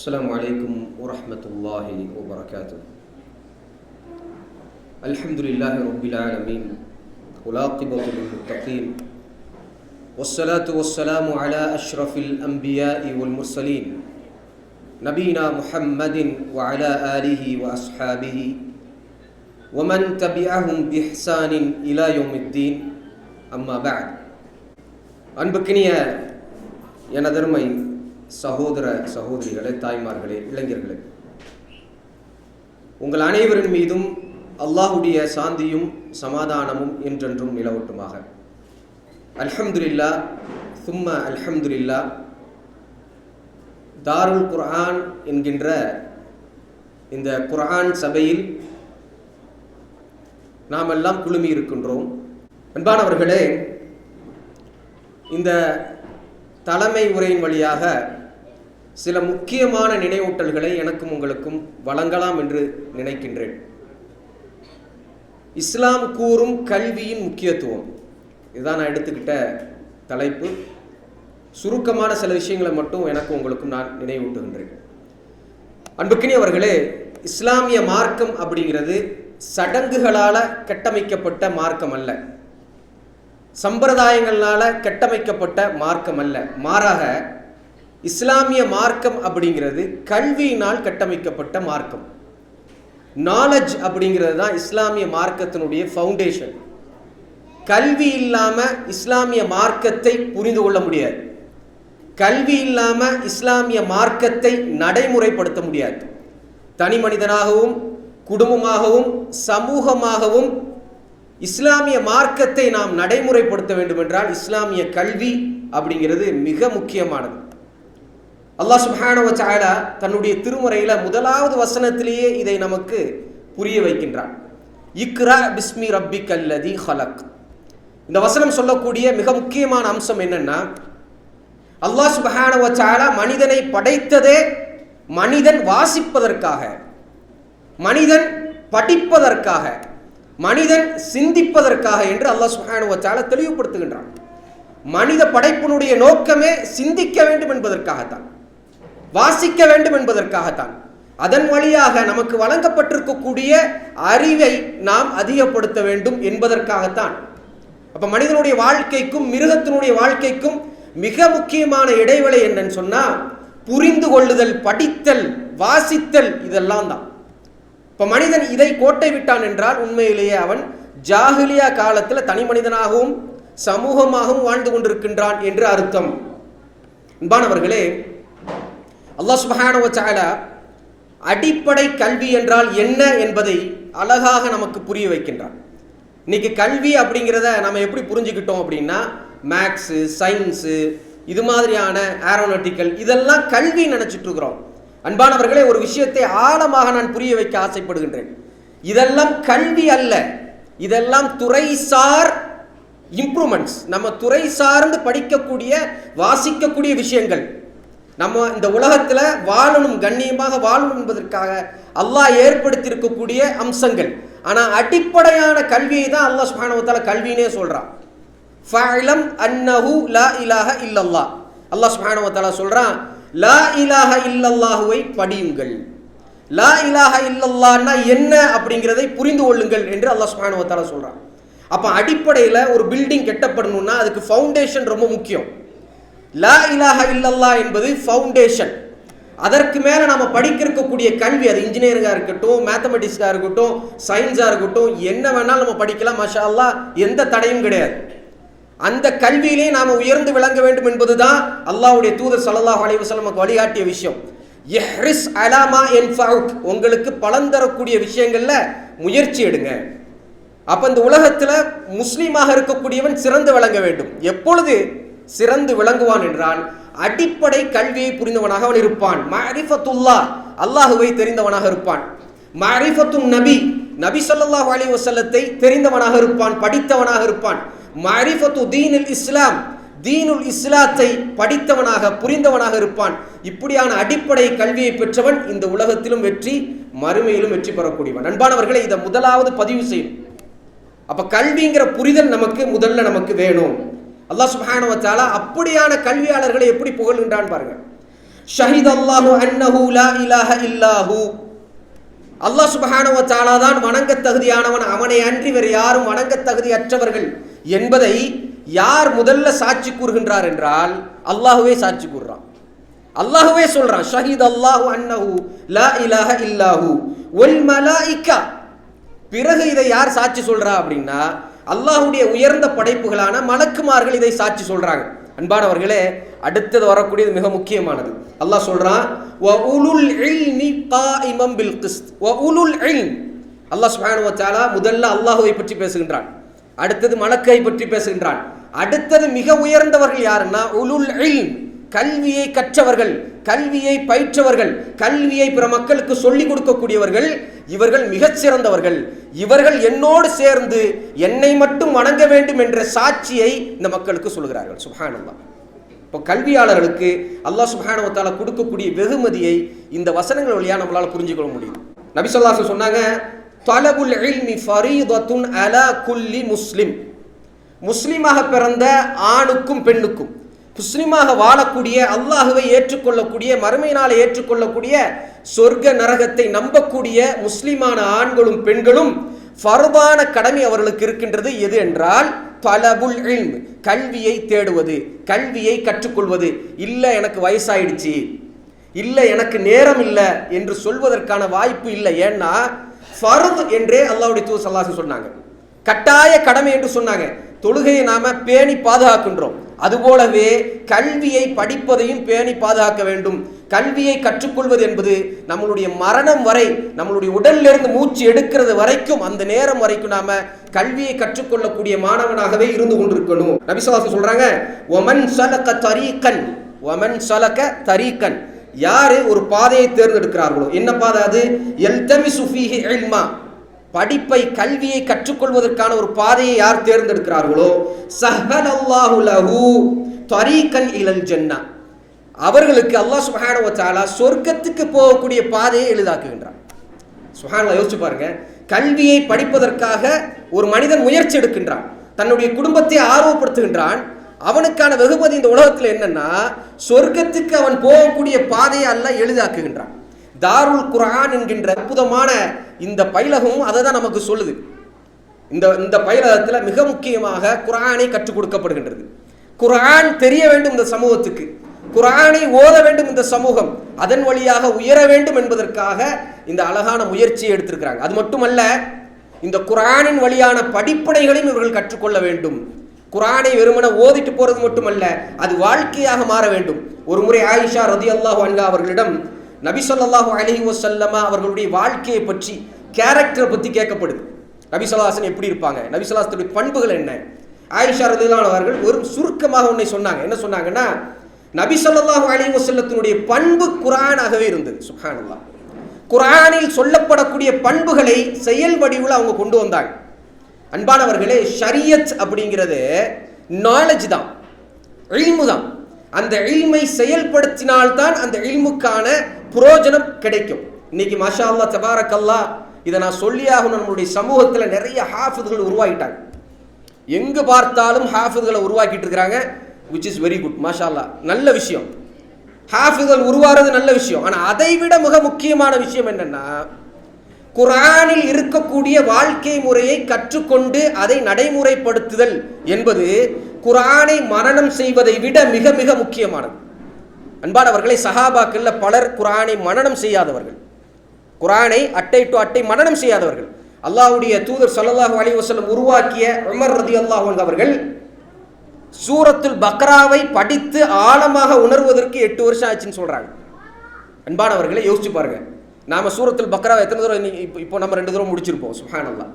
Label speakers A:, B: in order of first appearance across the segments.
A: السلام عليكم ورحمة الله وبركاته. الحمد لله رب العالمين والعاقبة للمتقين والصلاة والسلام على أشرف الأنبياء والمرسلين نبينا محمد وعلى آله وأصحابه ومن تبعهم بإحسان إلى يوم الدين. أما بعد أنبكني يا نذرمي சகோதர சகோதரிகளே தாய்மார்களே இளைஞர்களே. உங்கள் அனைவரின் மீதும் அல்லாஹுடைய சாந்தியும் சமாதானமும் என்றென்றும் நிலவட்டுமாக. அல்ஹம்துல்லா சும்ம அல்ஹம்துல்லா தாருல் குர்ஆன் என்கின்ற இந்த குர்ஆன் சபையில் நாம் எல்லாம் குழுமி இருக்கின்றோம் அன்பானவர்களே இந்த தலைமை உரையின் வழியாக சில முக்கியமான நினைவூட்டல்களை எனக்கும் உங்களுக்கும் வழங்கலாம் என்று நினைக்கின்றேன். இஸ்லாம் கூறும் கல்வியின் முக்கியத்துவம். இதுதான் நான் எடுத்துக்கிட்ட தலைப்பு. சுருக்கமான சில விஷயங்களை மட்டும் எனக்கும் உங்களுக்கும் நான் நினைவூட்டுகின்றேன். அன்புக்கினி அவர்களே இஸ்லாமிய மார்க்கம் அப்படிங்கிறது சடங்குகளால் கட்டமைக்கப்பட்ட மார்க்கம் அல்ல சம்பிரதாயங்களால் கட்டமைக்கப்பட்ட மார்க்கம் அல்ல மாறாக இஸ்லாமிய மார்க்கம் அப்படிங்கிறது கல்வியினால் கட்டமைக்கப்பட்ட மார்க்கம். நாலேஜ் அப்படிங்கிறது தான் இஸ்லாமிய மார்க்கத்தினுடைய ஃபவுண்டேஷன் கல்வி இல்லாமல் இஸ்லாமிய மார்க்கத்தை புரிந்து கொள்ள முடியாது. கல்வி இல்லாமல் இஸ்லாமிய மார்க்கத்தை நடைமுறைப்படுத்த முடியாது. தனி மனிதனாகவும் குடும்பமாகவும் சமூகமாகவும் இஸ்லாமிய மார்க்கத்தை நாம் நடைமுறைப்படுத்த வேண்டும் என்றால் இஸ்லாமிய கல்வி அப்படிங்கிறது மிக முக்கியமானது. அல்லாஹ் சுப்ஹானஹு வ தன்னுடைய திருமுறையில முதலாவது வசனத்திலேயே இதை நமக்கு புரிய வைக்கின்றான். இக்ரா பிஸ்மி ரப்பி கல்லதி ஹலக். இந்த வசனம் சொல்லக்கூடிய மிக முக்கியமான அம்சம் என்னன்னா அல்லாஹ் சுப்ஹானஹு வ மனிதனை படைத்ததே மனிதன் வாசிப்பதற்காக மனிதன் படிப்பதற்காக மனிதன் சிந்திப்பதற்காக என்று அல்லாஹ் சுஹானு வச்சால தெளிவுபடுத்துகின்றான். மனித படைப்பினுடைய நோக்கமே சிந்திக்க வேண்டும் என்பதற்காகத்தான். வாசிக்க வேண்டும் என்பதற்காகத்தான். அதன் வழியாக நமக்கு வழங்கப்பட்டிருக்கக்கூடிய அறிவை நாம் அதிகப்படுத்த வேண்டும் என்பதற்காகத்தான். அப்ப மனிதனுடைய வாழ்க்கைக்கும் மிருகத்தினுடைய வாழ்க்கைக்கும் மிக முக்கியமான இடைவெளி என்னன்னு சொன்னா புரிந்து கொள்ளுதல் படித்தல் வாசித்தல் இதெல்லாம் தான். இப்போ மனிதன் இதை கோட்டை விட்டான் என்றால் உண்மையிலேயே அவன் ஜாகிலியா காலத்தில் தனி மனிதனாகவும் சமூகமாகவும் வாழ்ந்து கொண்டிருக்கின்றான் என்று அர்த்தம். அன்பானவர்களே அல்லாஹ் சுபஹானவ சாலா அடிப்படை கல்வி என்றால் என்ன என்பதை அழகாக நமக்கு புரிய வைக்கின்றான். இன்னைக்கு கல்வி அப்படிங்கிறத நம்ம எப்படி புரிஞ்சுக்கிட்டோம் அப்படின்னா மேக்ஸு சயின்ஸு இது மாதிரியான ஏரோனாட்டிக்கல் இதெல்லாம் கல்வி நினைச்சிட்டு இருக்கிறோம். அன்பானவர்களே ஒரு விஷயத்தை ஆழமாக நான் புரிய வைக்க ஆசைப்படுகின்றேன். இதெல்லாம் கல்வி அல்ல. இதெல்லாம் துறைசார் இம்ப்ரூவ்மெண்ட்ஸ் நம்ம துறை சார்ந்து படிக்கக்கூடிய வாசிக்கக்கூடிய விஷயங்கள். நம்ம இந்த உலகத்தில் வாழணும் கண்ணியமாக வாழணும் என்பதற்காக அல்லாஹ் ஏற்படுத்தியிருக்கக்கூடிய அம்சங்கள். ஆனால் அடிப்படையான கல்வியை தான் அல்லாஹ் சுபானவத்தால கல்வினே சொல்கிறான் ஃபஅலம் அன்னஹு லா இலாஹ இல்லல்லா அல்லாஹ் சுபானவத்தால சொல்கிறான் லா இலாஹ இல்லல்லாஹுவை படியுங்கள். லா இலாஹ இல்லல்லான்னா என்ன அப்படிங்கிறதை புரிந்து கொள்ளுங்கள் என்று அல்லாஹ் சுப்ஹானஹு சொல்கிறான் அப்போ அடிப்படையில் ஒரு பில்டிங் கெட்டப்படணும்னா அதுக்கு ஃபவுண்டேஷன் ரொம்ப முக்கியம். லா இலாஹ இல்லல்லா என்பது ஃபவுண்டேஷன் அதற்கு மேலே நம்ம படிக்க இருக்கக்கூடிய கல்வி அது இன்ஜினியரிங்காக இருக்கட்டும் மேத்தமெட்டிக்ஸாக இருக்கட்டும் சயின்ஸாக இருக்கட்டும் என்ன வேணாலும் நம்ம படிக்கலாம் மஷா அல்லா எந்த தடையும் கிடையாது. அந்த கல்வியிலே நாம் உயர்ந்து விளங்க வேண்டும் என்பதுதான் அல்லாவுடைய தூதர் சல்லல்லாஹு அலைவசம் நமக்கு வழிகாட்டிய விஷயம். எஹ்ரிஸ் அலாமா என் உங்களுக்கு பலன் தரக்கூடிய விஷயங்கள்ல முயற்சி எடுங்க. அப்ப இந்த உலகத்துல முஸ்லீமாக இருக்கக்கூடியவன் சிறந்து விளங்க வேண்டும். எப்பொழுது? சிறந்து விளங்குவான் என்றால் அடிப்படை கல்வியை புரிந்தவனாக அவன் இருப்பான். மரிஃபத்துல்லா அல்லாஹுவை தெரிந்தவனாக இருப்பான். மாரிஃபத்தும் நபி நபி சொல்லாஹ் அலி வசல்லத்தை தெரிந்தவனாக இருப்பான் படித்தவனாக இருப்பான். மாரிஃபத்து தீனுல் இஸ்லாம் தீனுல் இஸ்லாத்தை படித்தவனாக புரிந்தவனாக இருப்பான். இப்படியான அடிப்படை கல்வியை பெற்றவன் இந்த உலகத்திலும் வெற்றி மறுமையிலும் வெற்றி பெறக்கூடியவன். அன்பானவர்களை இதை முதலாவது பதிவு செய்யும் அப்ப கல்விங்கிற புரிதல் நமக்கு முதல்ல நமக்கு வேணும். அல்லாஹ் சுப்ஹானஹு அப்படியான கல்வியாளர்களை எப்படி புகழ்கின்றான் பாருங்க. ஷஹித் அல்லாஹு அன்னஹு லா இலாஹ இல்லாஹு. அல்லாஹ் சுபஹானவ தஆலா தான் வணங்க தகுதியானவன். அவனை அன்றி வேறு யாரும் வணங்க தகுதியற்றவர்கள் என்பதை யார் முதல்ல சாட்சி கூறுகின்றார் என்றால் அல்லாஹுவே சாட்சி கூறுறான். அல்லாஹுவே சொல்றான் ஷஹீத் அல்லாஹு அன்னஹு லா இலாஹ இல்லாஹு. ஒல் மலாயிக்கா பிறகு இதை யார் சாட்சி சொல்றா அப்படின்னா அல்லாஹுடைய உயர்ந்த படைப்புகளான மலக்குமார்கள் இதை சாட்சி சொல்றாங்க. அன்பானவர்களே அடுத்தது வரக்கூடியது மிக முக்கியமானது. அல்லாஹ் சொல்றான் உலுல் உலுல் அல்லாஹ் சுப்ஹானஹு முதல்ல அல்லாஹுவை பற்றி பேசுகின்றான். அடுத்தது மலக்கை பற்றி பேசுகின்றான். அடுத்தது மிக உயர்ந்தவர்கள் யாருன்னா உலுல் இல்ம். கல்வியை கற்றவர்கள் கல்வியை பயிற்றவர்கள் கல்வியை பிற மக்களுக்கு சொல்லிக் கொடுக்கக்கூடியவர்கள் இவர்கள் மிகச் சிறந்தவர்கள். இவர்கள் என்னோடு சேர்ந்து என்னை மட்டும் வணங்க வேண்டும் என்ற சாட்சியை இந்த மக்களுக்கு சொல்கிறார்கள். சுபானந்தா இப்போ கல்வியாளர்களுக்கு அல்லாஹ் சுபானவத்தால் கொடுக்கக்கூடிய வெகுமதியை இந்த வசனங்கள் வழியா நம்மளால புரிஞ்சுக்கொள்ள முடியும் நபி சொன்னாங்க தலபுல் இல்மி ஃபரீதத்துன் அலா குல்லி முஸ்லிம். முஸ்லிமாக பிறந்த ஆணுக்கும் பெண்ணுக்கும் முஸ்லிமாக வாழக்கூடிய அல்லாஹுவை ஏற்றுக்கொள்ளக்கூடிய மறுமை நாளை ஏற்றுக்கொள்ளக்கூடிய சொர்க்க நரகத்தை நம்பக்கூடிய முஸ்லிமான ஆண்களும் பெண்களும் ஃபர்தான கடமை அவர்களுக்கு இருக்கின்றது. எது என்றால் தலபுல் இல்ம் கல்வியை தேடுவது கல்வியை கற்றுக்கொள்வது. இல்லை எனக்கு வயசாயிடுச்சு. இல்லை எனக்கு நேரம் இல்லை என்று சொல்வதற்கான வாய்ப்பு இல்லை. ஏன்னா ஃபர்த் என்றே அல்லாவுடைய தூர் சல்லாசி சொன்னாங்க. கட்டாய கடமை என்று சொன்னாங்க. தொழுகையை நாம பேணி பாதுகாக்கின்றோம். அதுபோலவே கல்வியை படிப்பதையும் பேணி பாதுகாக்க வேண்டும். கல்வியை கற்றுக்கொள்வது என்பது நம்மளுடைய மரணம் வரை நம்மளுடைய உடல்லிருந்து மூச்சு எடுக்கிறது வரைக்கும் அந்த நேரம் வரைக்கும் நாம கல்வியை கற்றுக்கொள்ளக்கூடிய மாணவனாகவே இருந்து கொண்டிருக்கணும். நபிசுவாசம் சொல்றாங்க ஒமன் சலக்க தரீக்கன் ஒமன் சலக்க தரீக்கன் யாரு ஒரு பாதையை தேர்ந்தெடுக்கிறார்களோ என்ன பாதை அது? எல்தமி சுஃபிஹி இல்மா. படிப்பை கல்வியை கற்றுக்கொள்வதற்கான ஒரு பாதையை யார் தேர்ந்தெடுக்கிறார்களோ? சஹலல்லாஹு லஹு தரீகன் இளல் ஜென்னா. அவர்களுக்கு அல்லாஹ் சுப்ஹானஹு வ சொர்க்கத்துக்கு போகக்கூடிய பாதையை எளிதாக்குகின்றான். சுப்ஹானல்லாஹ் யோசிச்சு பாருங்க. கல்வியை படிப்பதற்காக ஒரு மனிதன் முயற்சி எடுக்கின்றான். தன்னுடைய குடும்பத்தை ஆர்வப்படுத்துகின்றான். அவனுக்கான வெகுமதி இந்த உலகத்தில் என்னன்னா சொர்க்கத்துக்கு அவன் போகக்கூடிய பாதையை அல்ல எளிதாக்குகின்றான். தாருல் குரான் என்கின்ற அற்புதமான இந்த பைலகமும் அதை தான் நமக்கு சொல்லுது. இந்த இந்த பைலகத்தில் மிக முக்கியமாக குரானை கற்றுக் கொடுக்கப்படுகின்றது. குரான் தெரிய வேண்டும் இந்த சமூகத்துக்கு. குரானை ஓத வேண்டும் இந்த சமூகம். அதன் வழியாக உயர வேண்டும் என்பதற்காக இந்த அழகான முயற்சியை எடுத்திருக்கிறாங்க. அது மட்டுமல்ல இந்த குரானின் வழியான படிப்படைகளையும் இவர்கள் கற்றுக்கொள்ள வேண்டும். குரானை வெறுமன ஓதிட்டு போறது மட்டுமல்ல அது வாழ்க்கையாக மாற வேண்டும். ஒரு முறை ஆயிஷா ரதியல்லாஹு அன்கா அவர்களிடம் நபி ஸல்லல்லாஹு அலைஹி வசல்லமா அவர்களுடைய வாழ்க்கையை பற்றி கேரக்டரை பற்றி கேட்கப்படுது. நபி சொல்லாஹன் எப்படி இருப்பாங்க? நபி சொல்லாஹத்துடைய பண்புகள் என்ன? ஆயிஷா ரதிலான அவர்கள் ஒரு சுருக்கமாக உன்னை சொன்னாங்க. என்ன சொன்னாங்கன்னா நபி சொல்லாஹு அலி வசல்லத்தினுடைய பண்பு குரானாகவே இருந்தது. சுப்ஹானல்லாஹ். குரானில் சொல்லப்படக்கூடிய பண்புகளை செயல் வடிவில் அவங்க கொண்டு வந்தாங்க. அன்பானவர்களே ஷரியத் அப்படிங்கிறது நாலேஜ் தான். இல்மு தான். அந்த இல்மை செயல்படுத்தினால்தான் அந்த இல்முக்கான புரோஜனம் கிடைக்கும். இன்னைக்கு மாஷா அல்லா தபாரக்கல்லா இதை நான் சொல்லியாகணும். நம்மளுடைய சமூகத்தில் நிறைய ஹாஃபிதுகள் உருவாகிட்டாங்க. எங்கு பார்த்தாலும் ஹாஃபிதுகளை உருவாக்கிட்டு இருக்கிறாங்க. விச் இஸ் வெரி குட் மாஷா அல்லா நல்ல விஷயம். ஹாஃபிதுகள் உருவாகிறது நல்ல விஷயம். ஆனால் அதை விட மிக முக்கியமான விஷயம் என்னன்னா குரானில் இருக்கக்கூடிய வாழ்க்கை முறையை கற்றுக்கொண்டு அதை நடைமுறைப்படுத்துதல் என்பது குரானை மரணம் செய்வதை விட மிக மிக முக்கியமானது. அன்பானவர்களை சஹாபாக்களில் பலர் குரானை மரணம் செய்யாதவர்கள். குரானை அட்டை டு அட்டை மரணம் செய்யாதவர்கள். அல்லாவுடைய தூதர் ஸல்லல்லாஹு அலைஹி உருவாக்கிய உமர் ரதி அல்லாஹ் அவர்கள் சூரத்துல் பக்ராவை படித்து ஆழமாக உணர்வதற்கு எட்டு வருஷம் ஆச்சுன்னு சொல்றாங்க. அன்பானவர்களை யோசிச்சு பாருங்க. நாம சூரத்துல் பக்ராவை எத்தனை தூரம் இப்போ நம்ம ரெண்டு தூரம் முடிச்சிருப்போம் சுஹானல்லா.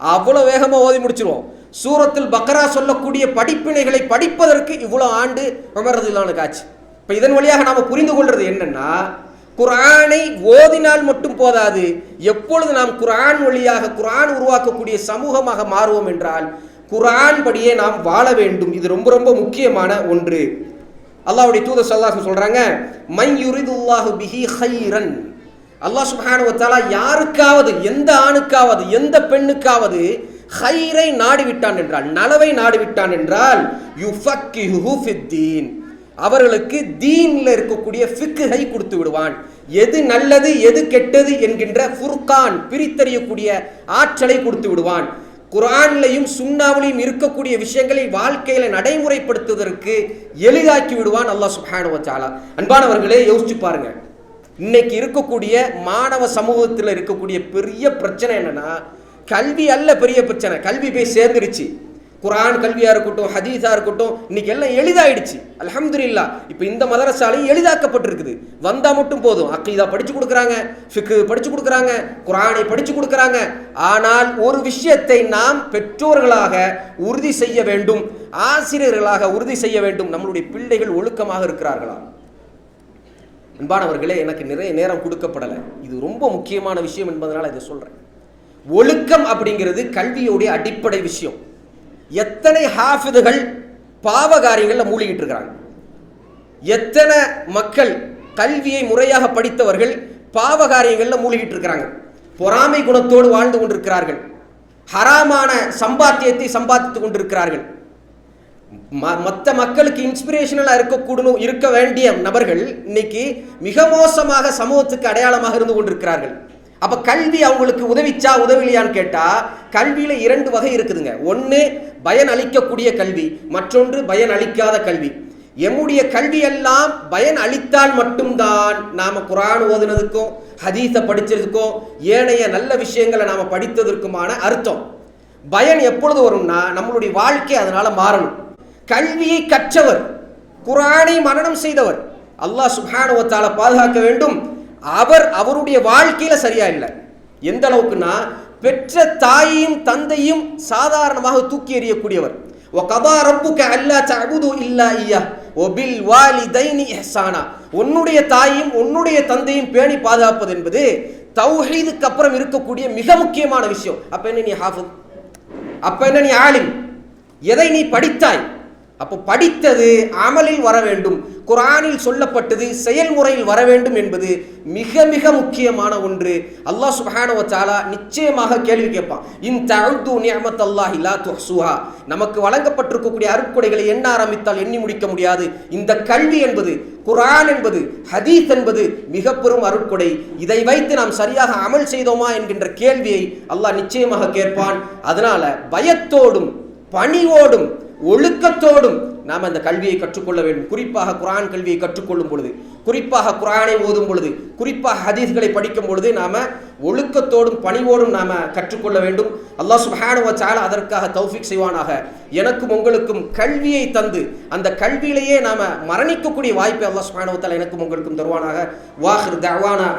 A: அவ்வளோ வேகமாக ஓதி முடிச்சிருவோம். சூரத்தில் பக்ரா சொல்லக்கூடிய படிப்பினைகளை படிப்பதற்கு இவ்வளோ ஆண்டு உமரதில்லான காட்சி இப்போ இதன் வழியாக நாம் புரிந்து கொள்வது என்னன்னா குரானை ஓதினால் மட்டும் போதாது எப்பொழுது நாம் குரான் வழியாக குரான் உருவாக்கக்கூடிய சமூகமாக மாறுவோம் என்றால் குரான் படியே நாம் வாழ வேண்டும். இது ரொம்ப ரொம்ப முக்கியமான ஒன்று. அல்லாவுடைய தூத ஸல்லல்லாஹு சொல்றாங்க மை யுரிதுல்லாஹு பிஹி ஹைரன் அல்லாஹ் சுபானுவத்தாலா யாருக்காவது எந்த ஆணுக்காவது எந்த பெண்ணுக்காவது ஹைரை நாடி விட்டான் என்றால் நலவை நாடி விட்டான் என்றால் யுஃபக்கிஹு ஃபித்தீன். அவர்களுக்கு தீனில் இருக்கக்கூடிய ஃபிக்குகை கொடுத்து விடுவான். எது நல்லது எது கெட்டது என்கின்ற ஃபுர்கான் பிரித்தறியக்கூடிய ஆற்றலை கொடுத்து விடுவான். குரான்லையும் சுண்ணாவிலையும் இருக்கக்கூடிய விஷயங்களை வாழ்க்கையில நடைமுறைப்படுத்துவதற்கு எளிதாக்கி விடுவான் அல்லாஹ் சுஹானுவச்சாலா அன்பானவர்களே யோசிச்சு பாருங்கள் இன்னைக்கு இருக்கக்கூடிய மாணவ சமூகத்தில் இருக்கக்கூடிய பெரிய பிரச்சனை என்னன்னா கல்வி அல்ல பெரிய பிரச்சனை. கல்வி போய் சேர்ந்துருச்சு குரான் கல்வியா இருக்கட்டும் ஹதீஸா இருக்கட்டும் இன்னைக்கு எல்லாம் எளிதாயிடுச்சு. அல்ஹம்துலில்லா. இப்போ இந்த மதரசாலையும் எளிதாக்கப்பட்டிருக்குது. வந்தா மட்டும் போதும். அக்கீதா படிச்சு கொடுக்குறாங்க ஃபிக்கு படிச்சு கொடுக்குறாங்க குரானை படிச்சு கொடுக்குறாங்க. ஆனால் ஒரு விஷயத்தை நாம் பெற்றோர்களாக உறுதி செய்ய வேண்டும் ஆசிரியர்களாக உறுதி செய்ய வேண்டும். நம்மளுடைய பிள்ளைகள் ஒழுக்கமாக இருக்கிறார்களா? அன்பானவர்களே எனக்கு நிறைய நேரம் கொடுக்கப்படலை. இது ரொம்ப முக்கியமான விஷயம் என்பதனால் இதை சொல்கிறேன் ஒழுக்கம் அப்படிங்கிறது கல்வியோடைய அடிப்படை விஷயம். எத்தனை ஹாஃபிதுகள் பாவ காரியங்களில் மூழ்கிட்டு இருக்கிறாங்க. எத்தனை மக்கள் கல்வியை முறையாக படித்தவர்கள் பாவ காரியங்களில் மூழ்கிட்டு இருக்கிறாங்க. பொறாமை குணத்தோடு வாழ்ந்து கொண்டிருக்கிறார்கள். ஹராமான சம்பாத்தியத்தை சம்பாதித்துக் கொண்டிருக்கிறார்கள். மற்ற மக்களுக்கு இன்ஸ்பிரேஷனலாக இருக்கக்கூடணும் இருக்க வேண்டிய நபர்கள் இன்னைக்கு மிக மோசமாக சமூகத்துக்கு அடையாளமாக இருந்து கொண்டிருக்கிறார்கள். அப்போ கல்வி அவங்களுக்கு உதவிச்சா உதவிலையான்னு கேட்டால் கல்வியில் இரண்டு வகை இருக்குதுங்க. ஒன்று பயன் அளிக்கக்கூடிய கல்வி மற்றொன்று பயன் அளிக்காத கல்வி. எம்முடைய கல்வி எல்லாம் பயன் அளித்தால் மட்டும்தான் நாம் குரான் ஓதுனதுக்கும் ஹதீஸை படித்ததுக்கும் ஏனைய நல்ல விஷயங்களை நாம் படித்ததற்குமான அர்த்தம். பயன் எப்பொழுது வரும்னா நம்மளுடைய வாழ்க்கை அதனால் மாறணும். கல்வியை கற்றவர் குரானை மரணம் செய்தவர். அல்லாஹ் சுஹானுவத்தால பாதுகாக்க வேண்டும். அவர் அவருடைய வாழ்க்கையில சரியா இல்லை. எந்த அளவுக்குன்னா பெற்ற தாயையும் தந்தையும் சாதாரணமாக தூக்கி எறியக்கூடியவர். உன்னுடைய தாயும் உன்னுடைய தந்தையும் பேணி பாதுகாப்பது என்பது தௌஹீதுக்கு அப்புறம் இருக்கக்கூடிய மிக முக்கியமான விஷயம். அப்ப என்ன நீ ஹாஃபு? அப்ப என்ன நீ ஆலிம்? எதை நீ படித்தாய்? அப்போ படித்தது அமலில் வர வேண்டும். குரானில் சொல்லப்பட்டது செயல்முறையில் வர வேண்டும் என்பது மிக மிக முக்கியமான ஒன்று. அல்லாஹ் சுபஹானஹு வ நிச்சயமாக கேள்வி கேட்பான். இன் தஅது நியமத் அல்லாஹ் இல்லா துஹ்சுஹா நமக்கு வழங்கப்பட்டிருக்கக்கூடிய அருக்குடைகளை எண்ண ஆரம்பித்தால் எண்ணி முடிக்க முடியாது. இந்த கல்வி என்பது குரான் என்பது ஹதீத் என்பது மிக பெரும் அருட்கொடை. இதை வைத்து நாம் சரியாக அமல் செய்தோமா என்கின்ற கேள்வியை அல்லாஹ் நிச்சயமாக கேட்பான். அதனால பயத்தோடும் பணிவோடும் ஒழுக்கத்தோடும் நாம் அந்த கல்வியை கற்றுக்கொள்ள வேண்டும். குறிப்பாக குரான் கல்வியை கற்றுக்கொள்ளும் பொழுது குறிப்பாக குரானை ஓதும் பொழுது குறிப்பாக ஹதீஸ்களை படிக்கும் பொழுது நாம் ஒழுக்கத்தோடும் பணிவோடும் நாம் கற்றுக்கொள்ள வேண்டும். அல்லாஹ் சுப்ஹானஹு அதற்காக தௌஃபிக் செய்வானாக. எனக்கும் உங்களுக்கும் கல்வியை தந்து அந்த கல்வியிலேயே நாம் மரணிக்கக்கூடிய வாய்ப்பை அல்லாஹ் சுஹானுவத்தால் எனக்கும் உங்களுக்கும் தருவானாக. வாஹிர்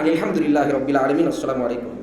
A: அலி அஹமதுல்லாஹி ரப்பில் அலமின் அஸ்லாம் வலைக்கம்